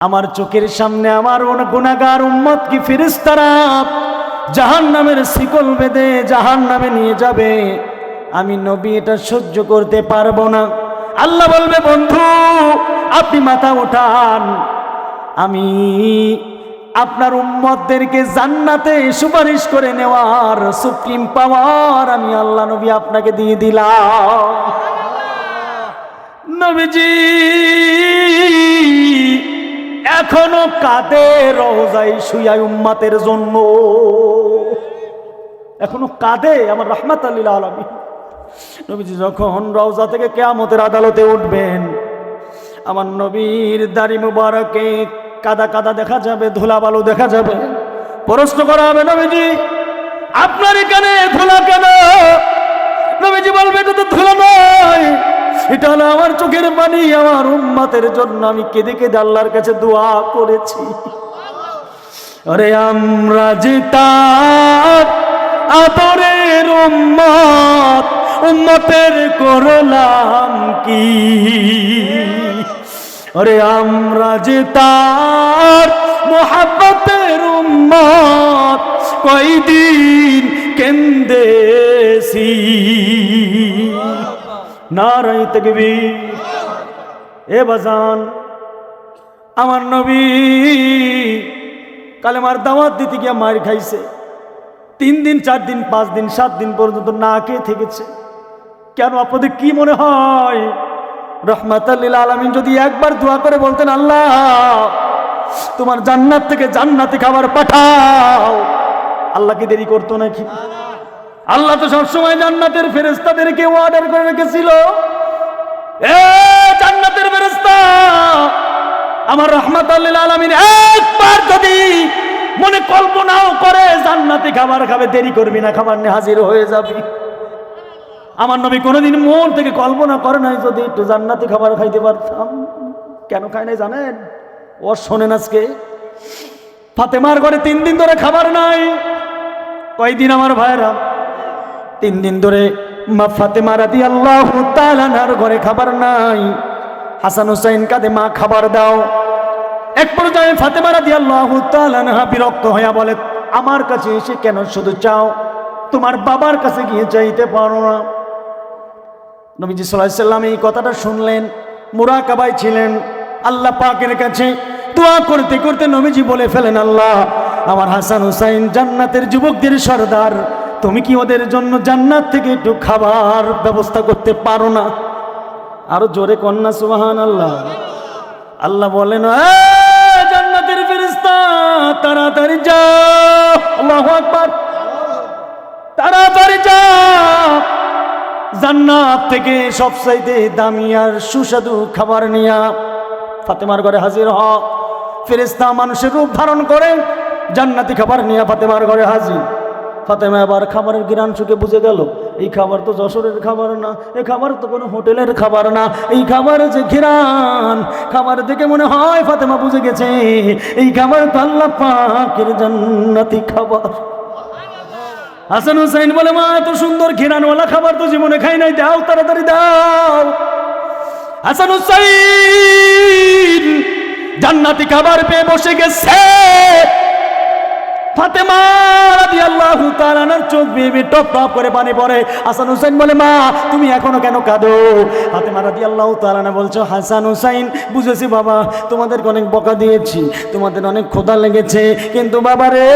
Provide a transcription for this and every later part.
আমার চোখের সামনে আমার গুণাগার উম্মত কি ফিরিস্তারা জাহান নামের শিকল বেঁধে জাহান নামে নিয়ে যাবে। আমি নবী এটা সহ্য করতে পারব না। আল্লাহ বলবে বন্ধু আপনি মাথা ওঠান আমি আপনার উম্মতদেরকে জান্নাতে সুপারিশ করে নেওয়ার সুপ্রিম পাওয়ার আমি আল্লাহ নবী আপনাকে দিয়ে দিলাম। নবীজি এখনও কাঁদে রোজাই শুয়াই উম্মাতের জন্য। এখনও কাঁদে আমার রহমাত আল্লিল আলমী নবীজি যখন রওজা থেকে কেয়ামতের আদালতে উঠবেন, আমার নবীর দাড়ি মুবারকে কাদা কাদা দেখা যাবে ধুলা বালু দেখা যাবে। প্রশ্ন করা হবে, নবীজি, আপনার এখানে ধুলা কেন? নবীজি বলবে, এটা তো ধুলা নয়। এটা হলো আমার চোখের পানি, আমার উম্মাতের জন্য আমি কেঁদে কেঁদে আল্লাহর কাছে দোয়া করেছি। আরে আমরা তার আদরের উম্মত, উম্মতের করলাম কি? আরে আমরা যে তার মোহাব্বতের উম্মত, কয়দিন কেন্দেছি? নারাই তকবীর। এ বাজান, আমার নবী কালেমার দাওয়াত দিতে গিয়ে মার খাইছে। তিন দিন, চার দিন, পাঁচ দিন, সাত দিন পর্যন্ত না খেয়ে থেকেছে। কেন আপনাদের কি মনে হয়? রহমাতাল্লিল আলমিন যদি একবার দোয়া করে বলতেন, আল্লাহ, তোমার জান্নাত থেকে জান্নাতে খাবার পাঠাও। আল্লাহ কি দেরি করতো নাকি? আল্লাহ তো সবসময় জান্নাতের ফেরেস্তাদেরকে অর্ডার করে রেখেছিল। এ জান্নাতের ফেরেস্তা আমার রহমত আলমিন একবার যদি মনে কল্পনাও করে জান্নাতে খাবার খাবে, দেরি করবি না, খাবার নিয়ে হাজির হয়ে যাবি। আমার নবী কোনোদিন মন থেকে কল্পনা করে নাই যদি একটু জান্নাতি খাবার খাইতে পারতাম। কেন খাই নাই জানেন? ও শোনেন আজকে, ফাতেমার ঘরে তিন দিন ধরে খাবার নাই। কয়দিন আমার ভাইরা তিন দিন ধরে মা ফাতেমা রাদি আল্লাহ তালানার ঘরে খাবার নাই। হাসান হুসাইন কাঁদে মা, খাবার দাও। এক পর্যায়ে ফাতেমা রাদি আল্লাহ তালানহা বিরক্ত হইয়া বলে, আমার কাছে এসে কেন শুধু চাও? তোমার বাবার কাছে গিয়ে চাইতে পারো না। নবীজি সাল্লাহ সাল্লাম এই কথাটা শুনলেন মুরাকাবাই ছিলেন। আল্লাহ পাকের কাছে দোয়া করতে করতে নবীজি বলে ফেলেন, আল্লাহ, আমার হাসান হুসাইন জান্নাতের যুবকদের সর্দার তুমি কি ওদের জন্য জান্নাত থেকে একটু খাবার ব্যবস্থা করতে পারো না? আরও জোরে কন্যা সুবাহান আল্লাহ আল্লাহ বলেন "এ, জান্নাতের ফেরিস্তা তাড়াতাড়ি যাও। আল্লাহু আকবার। তাড়াতাড়ি যাও। জান্নাত থেকে সবচাইতে দামি আর সুস্বাদু খাবার নিয়া ফাতেমার ঘরে হাজির হ। ফেরেস্তা মানুষের রূপ ধারণ করে জান্নাতি খাবার নিয়ে ফাতেমার ঘরে হাজির। ফাতেমা আবার খাবারের গিরান শুকে বুঝে গেল, এই খাবার তো যশোরের খাবার না এই খাবার তো কোনো হোটেলের খাবার না, এই খাবার যে ঘিরান, খাবার দেখে মনে হয় ফাতেমা বুঝে গেছে, এই খাবার তো আল্লাহ পাকের জান্নাতি খাবার। হাসান হুসাইন বলে, মা, এত সুন্দর ঘেরানওয়ালা খাবার তো জীবনে খাই নাই, দাও, তাড়াতাড়ি দাও। হাসান হুসাইন জান্নাতি খাবার পেয়ে বসে গেছে। ফাতেমা রাদিয়াল্লাহু চোখ টপ করে পড়ে। হাসান বলে, মা, তুমি এখনও কেন কাঁদো? বলছো, হাসান হুসাইন, বুঝেছি বাবা, তোমাদেরকে অনেক বকা দিয়েছি, তোমাদের অনেক ক্ষুধা লেগেছে, কিন্তু বাবা রে,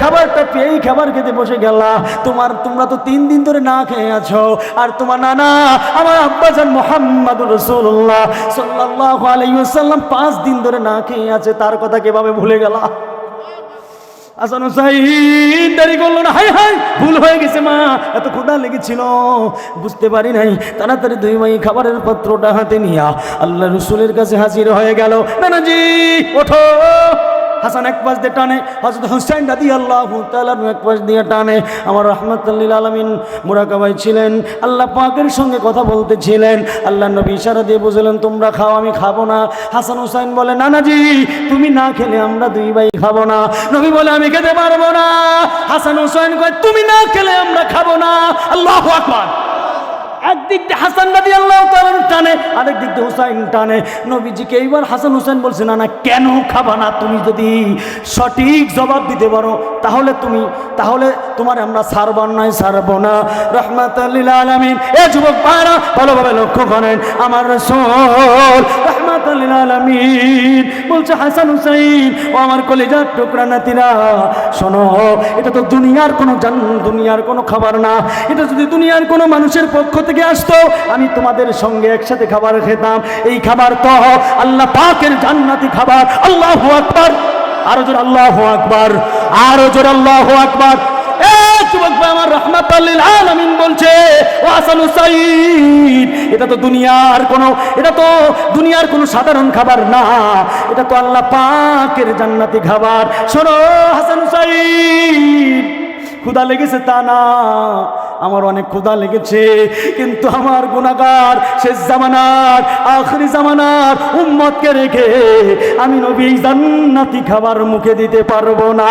খাবারটা পেয়েই খাবার খেতে বসে গেলা। তোমার, তোমরা তো তিন দিন ধরে না খেয়ে আছো, আর তোমার নানা, আমার আব্বাজান মোহাম্মদুর রসুল্লাহ সাল্লাল্লাহু আলাইহি পাঁচ দিন ধরে না খেয়ে আছে, তার কথা কীভাবে ভুলে গেলা? হাসান হুসাইন দেরি করল না। হাই হাই ভুল হয়ে গেছে মা, এত ক্ষুধা লেগেছিল। বুঝতে পারি নাই, তাড়াতাড়ি দুই মাই খাবারের পাত্রটা হাতে নিয়া আল্লাহ রসুলের কাছে হাজির হয়ে গেল। নানাজি, ওঠো। হাসান এক পাশ দিয়ে টানে হজরত হুসাইন দাদি আল্লাহ তালানু এক পাশ দিয়ে টানে। আমার রহমতুল্লিল আলমিন মুরাকাবাই ছিলেন, আল্লাহ পাকের সঙ্গে কথা বলতেছিলেন। আল্লাহ নবী ইশারা দিয়ে বুঝলেন, তোমরা খাও, আমি খাব না। হাসান হুসাইন বলে নানাজি তুমি না খেলে আমরা দুই ভাই খাব না। নবী বলে, আমি খেতে পারব না। হাসান হুসাইন কয়, তুমি না খেলে আমরা খাব না। আল্লাহ আকবার। একদিক দিয়ে হাসান নদী আল্লাহ টানে, আরেক দিক হুসাইন টানে। নবীজিকে এইবার হাসান হুসেন বলছে, না না, কেন খাবা না? তুমি যদি সঠিক জবাব দিতে পারো, তাহলে তুমি, তাহলে তোমার আমরা সারবার নয় সারব না। রহমাতাল্লিল আলমিন। এ যুবক পায়রা ভালোভাবে লক্ষ্য করেন। আমার রসুল রহমাতাল্লিল আলমিন বলছে, হাসান হুসাইন, ও আমার কলিজার টুকরা নাতিরা, শোনো, এটা তো দুনিয়ার কোনো জান, দুনিয়ার কোনো খাবার না। এটা যদি দুনিয়ার কোনো মানুষের পক্ষ থেকে আসতো, আমি তোমাদের সঙ্গে একসাথে খাবার খেতাম। এই খাবার তো আল্লাহ পাকের জান্নাতি খাবার। আল্লাহ আকবার। আরও জোর আল্লাহ আকবার। আরও জোর আল্লাহ আকবার। দুনিয়ার কোনো সাধারণ খাবার না, এটা তো আল্লাহ পাকের জান্নাতি খাবার। শোনো, হাসান হুসাইন ক্ষুদা লেগেছে তা না, আমার অনেক ক্ষুদা লেগেছে, কিন্তু আমার গুণাগার শেষ জামানার, আখরি জামানার উম্মতকে রেখে আমি নবী জান্নাতি খাবার মুখে দিতে পারব না।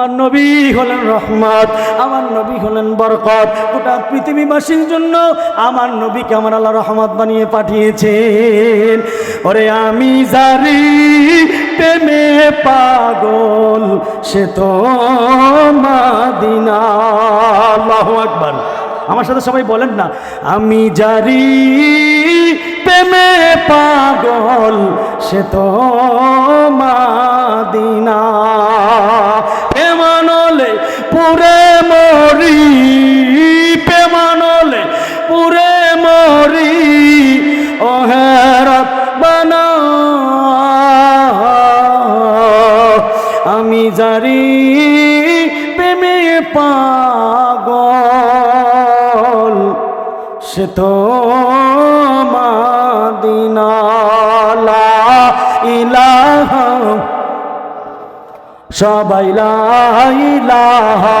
আমার নবী হলেন রহমত, আমার নবী হলেন বরকত। গোটা পৃথিবীবাসীর জন্য আমার নবীকে আমার আল্লাহ রহমত বানিয়ে পাঠিয়েছেন। ওরে আমি জারি প্রেমে পাগল, সে তো মাদিনা। আকবার। আমার সাথে সবাই বলেন না, আমি জারি প্রেমে পাগল, সে তো মাদিনা। সে তো মাদিনালা ইলাহ সবাই লা ইলাহা।